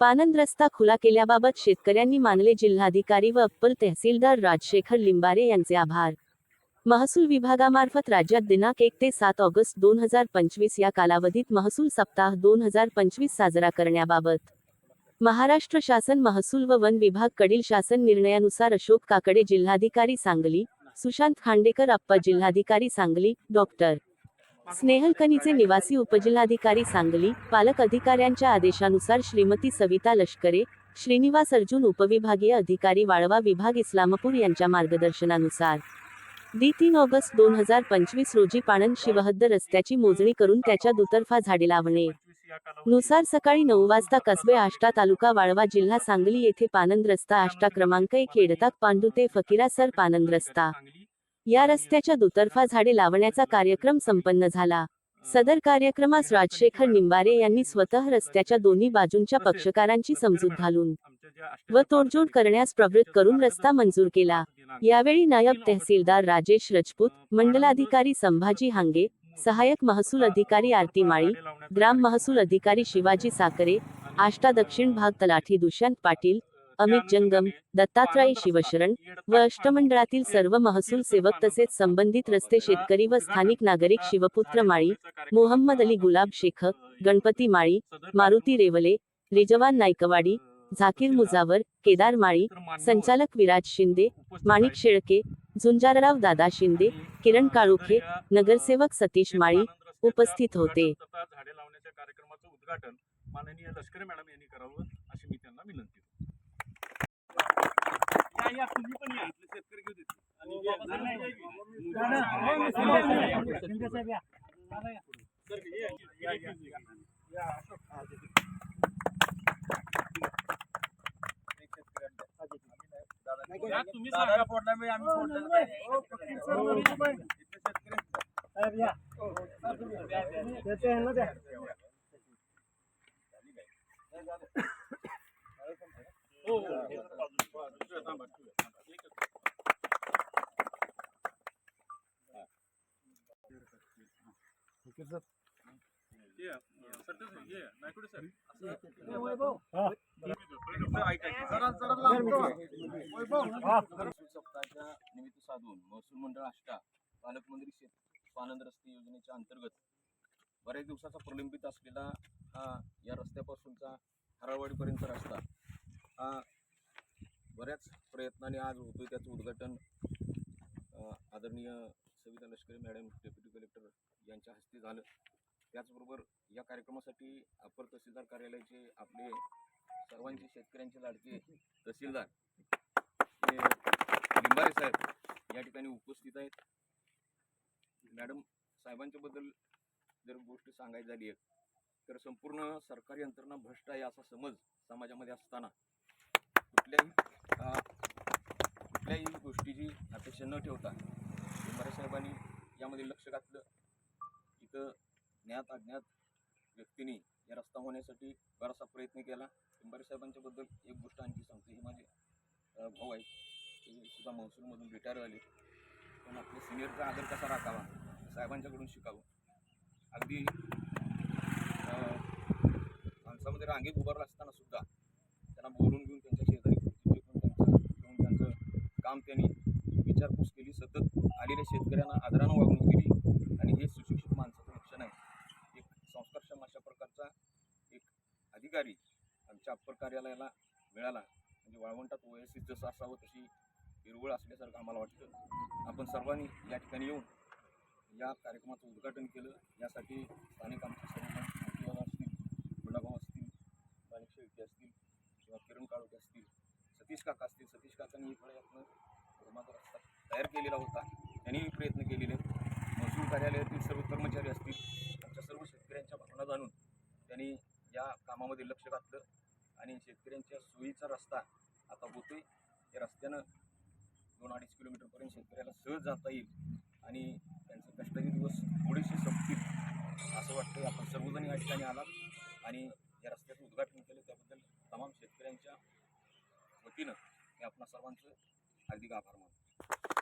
पानंद रस्ता खुला केल्याबाबत शेतकऱ्यांनी मानले जिल्हाधिकारी व अप्पल तहसीलदार राजशेखर लिंबारे यांचे आभार. महसूल विभागामार्फत राज्यात दिनांक एक ते सात ऑगस्ट दोन हजार पंचवीस या कालावधीत महसूल सप्ताह दोन हजार पंचवीस साजरा करण्याबाबत. महाराष्ट्र शासन महसूल व वन विभाग कडील शासन निर्णयानुसार अशोक काकडे जिल्हाधिकारी सांगली सुशांत खांडेकर अप्पा जिल्हाधिकारी सांगली डॉक्टर. स्नेहलकनीचे निवासी उपजिल्हाधिकारी सांगली पालक अधिकाऱ्यांच्या आदेशानुसार श्रीमती सविता लष्करे श्रीनिवास अर्जुन उपविभागीय अधिकारी वाळवा विभाग इस्लामपूर यांच्या मार्गदर्शनानुसार. दी तीन ऑगस्ट दोन हजार पंचवीस रोजी पाणंद शिवहद्द रस्त्याची मोजणी करून त्याच्या दुतर्फा झाडे लावणे. नुसार सकाळी नऊ वाजता कसबे आष्टा तालुका वाळवा जिल्हा सांगली येथे पानंद रस्ता आष्टा क्रमांक एक येडताक पांडू ते फकीरासर पानंद रस्ता. या रस्त्याच्या दुतर्फा झाडे लावण्याचा कार्यक्रम संपन्न झाला. सदर कार्यक्रमास राजशेखर निंबारे यांनी स्वतः रस्त्याच्या दोन्ही बाजूंच्या पक्षकारांची समजूत घालून व तोडजोड करण्यास प्रवृत्त करून रस्ता मंजूर केला. यावेळी नायब तहसीलदार राजेश रजपूत मंडलाधिकारी संभाजी हांगे सहायक महसूल अधिकारी आरती माळी ग्राम महसूल अधिकारी शिवाजी साकरे आष्टा दक्षिण भाग तलाठी दुष्यंत पाटील अमित जंगम दत्तात्रय शिवशरण व अष्टमंडळातील सर्व महसूल सेवक तसेच संबंधित रस्ते शेतकरी व स्थानिक नागरिक शिवपुत्र माळी मोहम्मद अली गुलाब शेख गणपती माळी मारुती रेवले रिजवान नायकवाडी झाकीर मुजावर केदार माळी संचालक विराज शिंदे माणिक शेळके झुंजारराव दादा शिंदे किरण काळुखे नगरसेवक सतीश माळी उपस्थित होते. माननीय लष्करी मॅडम यांनी करावं अशी मी त्यांना विनंती या या तुम्ही पण या इथले शेतकरी घेऊ देतील. आणि हे- नाही, नाही, नाही. सर, या, या, या, या. या, अशोक. हा, ते- ते. या, तुम्ही सांगा. फोडला मी आम्ही फोडलेलं सप्ताहाच्या निमित्त साधून महसूल मंडळ आष्टा पालकमंत्री शेत आनंद रस्ते योजनेच्या अंतर्गत बऱ्याच दिवसाचा प्रलंबित असलेला हा या रस्त्यापासूनचा हराळवाडीपर्यंत रस्ता. हा बऱ्याच प्रयत्नाने आज होतोय त्याचं उद्घाटन आदरणीय सविता लष्करी मॅडम डेप्युटी कलेक्टर यांच्या हस्ते झालं. त्याचबरोबर या कार्यक्रमासाठी अपर तहसीलदार कार्यालयाचे आपले सर्वांचे शेतकऱ्यांचे लाडके तहसीलदार लिंबारे साहेब या ठिकाणी उपस्थित आहेत. मॅडम साहेबांच्याबद्दल जर गोष्ट सांगायची झाली आहे तर संपूर्ण सरकारी यंत्रणा भ्रष्ट आहे असा समज समाजामध्ये असताना कुठल्याही कुठल्याही गोष्टीची अपेक्षा न ठेवता लिंबारे साहेबांनी यामध्ये लक्ष घातलं. इथं ज्ञात अज्ञात व्यक्तीने या रस्ता होण्यासाठी बराचसा प्रयत्न केला. लिंबारे साहेबांच्या बद्दल एक गोष्ट आणखी सांगतो. हे माझे भाऊ आहेत. ते सुद्धा महसूलमधून रिटायर झाले पण आपल्या सिनियरचा आदर कसा राखावा साहेबांच्याकडून शिकावं. अगदी माणसामध्ये रांगेत उभारला असताना सुद्धा त्यांना बोलून घेऊन त्यांच्या शेजारी खुर्ची टेकून त्यांचं घेऊन त्यांचं काम त्यांनी विचारपूस केली सतत आलेल्या शेतकऱ्यांना आदरानं वागणूक केली आणि हे सुशिक्षित माणसाचं लक्षण आहे. एक संस्कारक्षम अशा प्रकारचा एक अधिकारी आमच्या अप्पर कार्यालयाला मिळाला. म्हणजे वाळवंटात वयस्थित जसं असावं तशी हिरवळ असल्यासारखं आम्हाला वाटतं आपण सर्वांनी या ठिकाणी येऊन या कार्यक्रमाचं उद्घाटन केलं. यासाठी स्थानिक आमचे सर्व असतील गुलाबाव असतील माणिक शेळके असतील किंवा किरण काळोखे असतील सतीश काका असतील. सतीश काकांनी इकडे यातनं धर्माचा रस्ता तयार केलेला होता. त्यांनीही प्रयत्न केलेले. महसूल कार्यालयातील सर्व कर्मचारी असतील आमच्या सर्व शेतकऱ्यांच्या भावना जाणून त्यांनी या कामामध्ये लक्ष घातलं आणि शेतकऱ्यांच्या सोयीचा रस्ता आता होतोय. या रस्त्यानं दोन अडीच किलोमीटरपर्यंत शेतकऱ्याला सहज जाता येईल आणि त्यांचे कष्टाचे दिवस थोडेसे संपतील असं वाटतं आपण सर्वजण या ठिकाणी आलात आणि या रस्त्याचं उद्घाटन केलं. त्याबद्दल तमाम शेतकऱ्यांच्या वतीनं मी आपणा सर्वांचं हार्दिक आभार मानतो.